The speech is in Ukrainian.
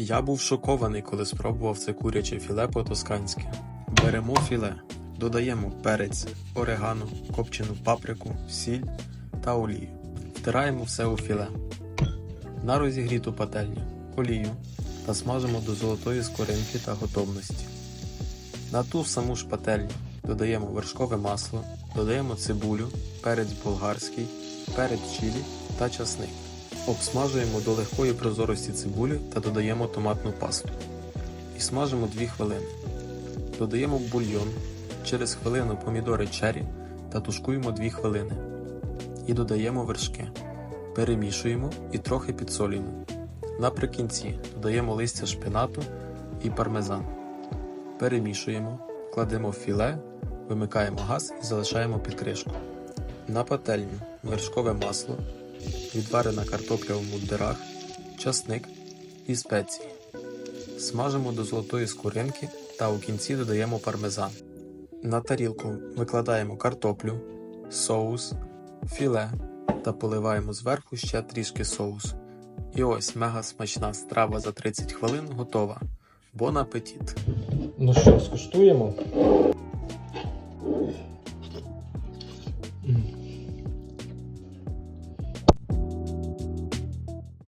Я був шокований, коли спробував це куряче філе по-тосканськи. Беремо філе, додаємо перець, орегано, копчену паприку, сіль та олію. Втираємо все у філе. На розігріту пательню олію та смажимо до золотої скоринки та готовності. На ту саму ж пательню додаємо вершкове масло, додаємо цибулю, перець болгарський, перець чилі та часник. Обсмажуємо до легкої прозорості цибулі та додаємо томатну пасту. І смажимо 2 хвилини. Додаємо бульйон, через хвилину помідори чері та тушкуємо 2 хвилини. І додаємо вершки. Перемішуємо і трохи підсолюємо. Наприкінці додаємо листя шпинату і пармезан. Перемішуємо, кладемо філе, вимикаємо газ і залишаємо під кришку. На пательню вершкове масло, відварена картопля у мундирах, часник і спеції. Смажимо до золотої скоринки та у кінці додаємо пармезан. На тарілку викладаємо картоплю, соус, філе та поливаємо зверху ще трішки соусу. І ось мега смачна страва за 30 хвилин готова. Бон апетіт! Ну що, скуштуємо?